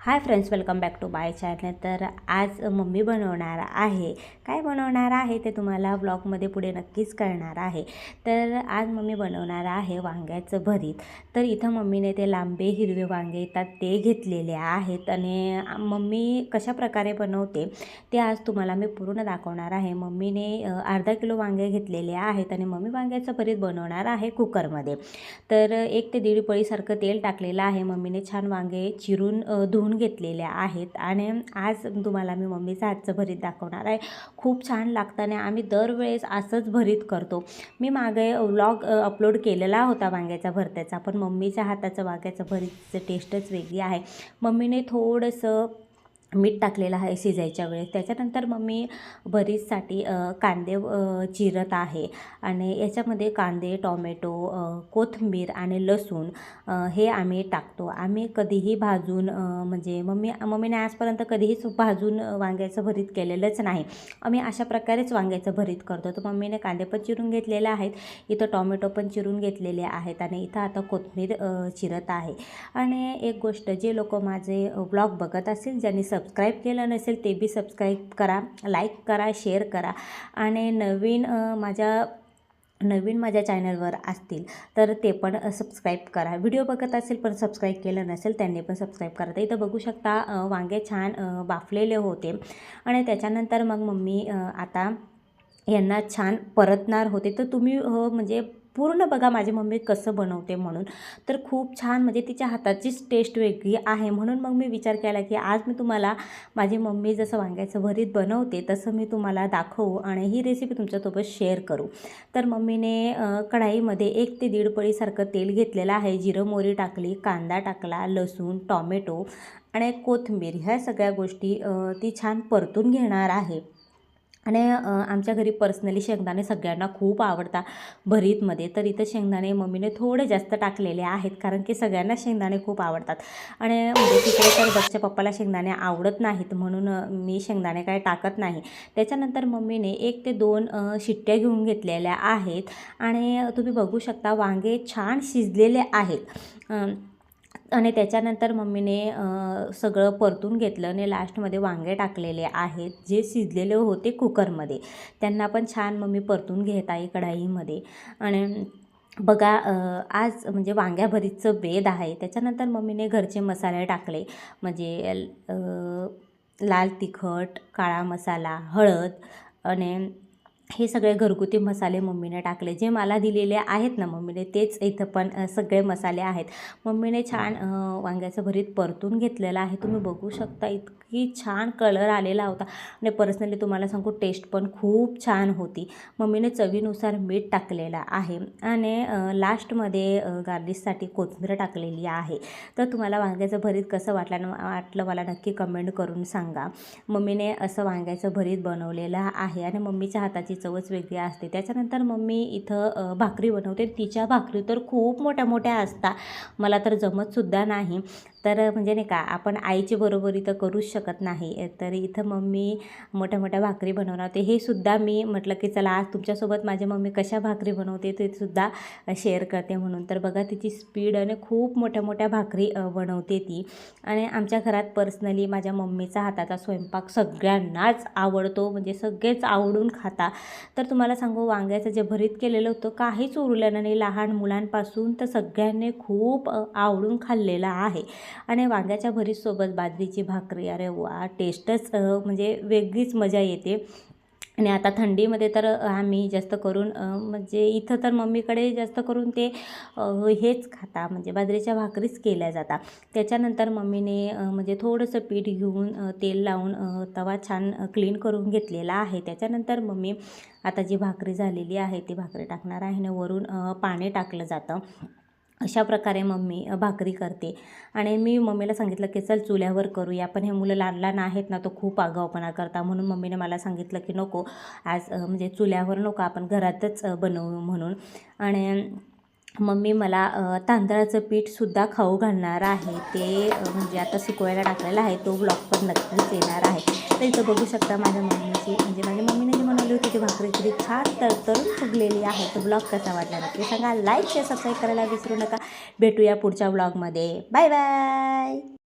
Hi friends welcome back to my channel. तर आज mummy बनवणार आहे. काय बनवणार आहे ते तुम्हाला ब्लॉगमध्ये पुढे नक्कीच कळणार आहे. तर आज मम्मी बनवणार आहे वांग्याचं भरीत. तर इथं मम्मीने ते लांबे हिरवे वांगे येतात ते घेतलेले आहेत आणि मम्मी कशा प्रकारे बनवते ते आज तुम्हाला मी पूर्ण दाखवणार आहे. मम्मीने अर्धा किलो वांगे घेतलेले आहेत आणि मम्मी वांग्याचं भरीत बनवणार आहे कुकरमध्ये. तर एक ते दीड पळीसारखं तेल टाकलेलं आहे. मम्मीने छान वांगे चिरून धुवून धुवून घेतलेल्या आहेत. आणि आज तुम्हाला मी मम्मीचं हातचं भरीत दाखवणार आहे. खूप छान लागताना आम्ही दरवेळेस असंच भरीत करतो. मी मागे व्लॉग अपलोड केलेला होता वांग्याचा भरत्याचा पण मम्मीच्या हाताचं वांग्याचं भरीतचं टेस्टच वेगळी आहे. मम्मीने थोडंसं मीठ टाकलेलं आहे शिजायच्या वेळेस. त्याच्यानंतर मम्मी भरीतसाठी अ, कांदे चिरत आहे. आणि याच्यामध्ये कांदे टॉमॅटो कोथिंबीर आणि लसूण हे आम्ही टाकतो. आम्ही कधीही भाजून म्हणजे मम्मी मम्मीने आजपर्यंत कधीहीच भाजून वांग्याचं भरीत केलेलंच नाही. आम्ही अशा प्रकारेच वांग्याचं भरीत करतो. तर मम्मीने कांदे पण चिरून घेतलेले आहेत. इथं टॉमॅटो पण चिरून घेतलेले आहेत आणि इथं आता कोथिंबीर चिरत आहे. आणि एक गोष्ट जे लोक माझे ब्लॉग बघत असतील ज्यांनी सबस्क्राईब केलं नसेल ते बी सबस्क्राईब करा लाईक करा शेअर करा. आणि नवीन माझ्या नवीन माझ्या चॅनलवर असतील तर ते पण सबस्क्राईब करा. व्हिडिओ बघत असेल पण सबस्क्राईब केलं नसेल त्यांनी पण सबस्क्राईब करा. तर इथं बघू शकता वांगे छान बाफलेले होते. आणि त्याच्यानंतर मग मम्मी आता यांना छान परतणार होते. तर तुम्ही हो, म्हणजे पूर्ण बघा माझी मम्मी कसं बनवते म्हणून. तर खूप छान म्हणजे तिच्या हाताचीच टेस्ट वेगळी आहे. म्हणून मग मी विचार केला की आज मी तुम्हाला माझी मम्मी जसं वांग्याचं भरीत बनवते तसं मी तुम्हाला दाखवू आणि ही रेसिपी तुमच्यासोबत शेअर करू. तर मम्मीने कढाईमध्ये एक ते दीड पळीसारखं तेल घेतलेलं आहे. जिरं मोरी टाकली कांदा टाकला लसूण टॉमॅटो आणि कोथिंबीर ह्या सगळ्या गोष्टी ती छान परतून घेणार आहे. आणि आमच्या घरी पर्सनली शेंगदाणे सगळ्यांना खूप आवडतात भरीतमध्ये. तर इथं शेंगदाणे मम्मीने थोडे जास्त टाकलेले आहेत कारण की सगळ्यांना शेंगदाणे खूप आवडतात. आणि म्हणजे तिकडे तर बच्च्या पप्पाला शेंगदाणे आवडत नाहीत म्हणून मी शेंगदाणे काय टाकत नाही. त्याच्यानंतर मम्मीने एक ते दोन शिट्ट्या घेऊन घेतलेल्या आहेत. आणि तुम्ही बघू शकता वांगे छान शिजलेले आहेत. आणि त्याच्यानंतर मम्मीने सगळं परतून घेतलं आणि लास्टमध्ये वांगे टाकलेले आहेत जे शिजलेले होते कुकरमध्ये. त्यांना पण छान मम्मी परतून घेत आहे कढाईमध्ये. आणि बघा आज म्हणजे वांग्याभरीतचं बेद आहे. त्याच्यानंतर मम्मीने घरचे मसाले टाकले. म्हणजे लाल तिखट काळा मसाला हळद आणि हे सगळे घरगुती मसाले मम्मीने टाकले. जे मला दिलेले आहेत ना मम्मीने तेच इथं पण सगळे मसाले आहेत. मम्मीने छान वांग्याचं भरीत परतून घेतलेलं आहे. तुम्ही बघू शकता इतकी छान कलर आलेला होता. आणि पर्सनली तुम्हाला सांगू टेस्ट पण खूप छान होती. मम्मीने चवीनुसार मीठ टाकलेलं आहे. आणि लास्टमध्ये गार्लिशसाठी कोथिंबीर टाकलेली आहे. तर तुम्हाला वांग्याचं भरीत कसं वाटलं वाटलं मला नक्की कमेंट करून सांगा. मम्मीने असं वांग्याचं भरीत बनवलेलं आहे. आणि मम्मीच्या हाताची चवच वेगळी असते. त्याच्यानंतर मम्मी इथं भाकरी बनवते. तिच्या भाकरी तर खूप मोठ्या मोठ्या असतात. मला तर जमतसुद्धा नाही. तर म्हणजे नाही का आपण आईची बरोबरी तर करूच शकत नाही. तर इथं मम्मी मोठ्या मोठ्या भाकरी बनवणार होते हे सुद्धा मी म्हटलं की चला आज तुमच्यासोबत माझी मम्मी कशा भाकरी बनवते ते सुद्धा शेअर करते म्हणून. तर बघा तिची स्पीड आणि खूप मोठ्या मोठ्या भाकरी बनवते ती. आणि आमच्या घरात पर्सनली माझ्या मम्मीचा हाताचा स्वयंपाक सगळ्यांनाच आवडतो. म्हणजे सगळेच आवडून खाता. तर तुम्हाला सांगू वांग्याचं जे भरीत केलेलं होतं काहीच उरलेलं नाही. लहान मुलांपासून तर सगळ्यांनी खूप आवडून खाल्लेलं आहे. आणि वांग्याच्या भरीतसोबत बाजरीची भाकरी अरे वा! टेस्टच म्हणजे वेगळीच मजा येते. आणि आता थंडीमध्ये तर आम्ही जास्त करून म्हणजे इथं तर मम्मीकडे जास्त करून ते हेच खाता म्हणजे बाजरीच्या भाकरीच केल्या जातात. त्याच्यानंतर मम्मीने म्हणजे थोडंसं पीठ घेऊन तेल लावून तवा छान क्लीन करून घेतलेला आहे. त्याच्यानंतर मम्मी आता जी भाकरी झालेली आहे ती भाकरी टाकणार आहे ना वरून पाणी टाकलं जातं. अशा प्रकारे मम्मी भाकरी करते. आणि मी मम्मीला सांगितलं की चल चुल्यावर करूया पण हे मुलं लहान लहान आहेत ना तो खूप आगाऊपणा करता. म्हणून मम्मीने मला सांगितलं की नको आज म्हणजे चुल्यावर नको आपण घरातच बनवू म्हणून. आणि मम्मी मला तांदळाचं पीठसुद्धा खाऊ घालणार आहे. ते म्हणजे आता सुकवायला टाकलेलं आहे. तो ब्लॉग पण नक्कीच येणार आहे. तर इथं बघू शकता माझ्या मम्मीची म्हणजे माझ्या मम्मीने जी बनवली होती ती भाकरी किती छान तरतरून फुगलेली आहे. तो ब्लॉग कसा वाटला नक्की सांगा. लाईक शेअर सबस्क्राईब करायला विसरू नका. भेटूया पुढच्या ब्लॉगमध्ये बाय बाय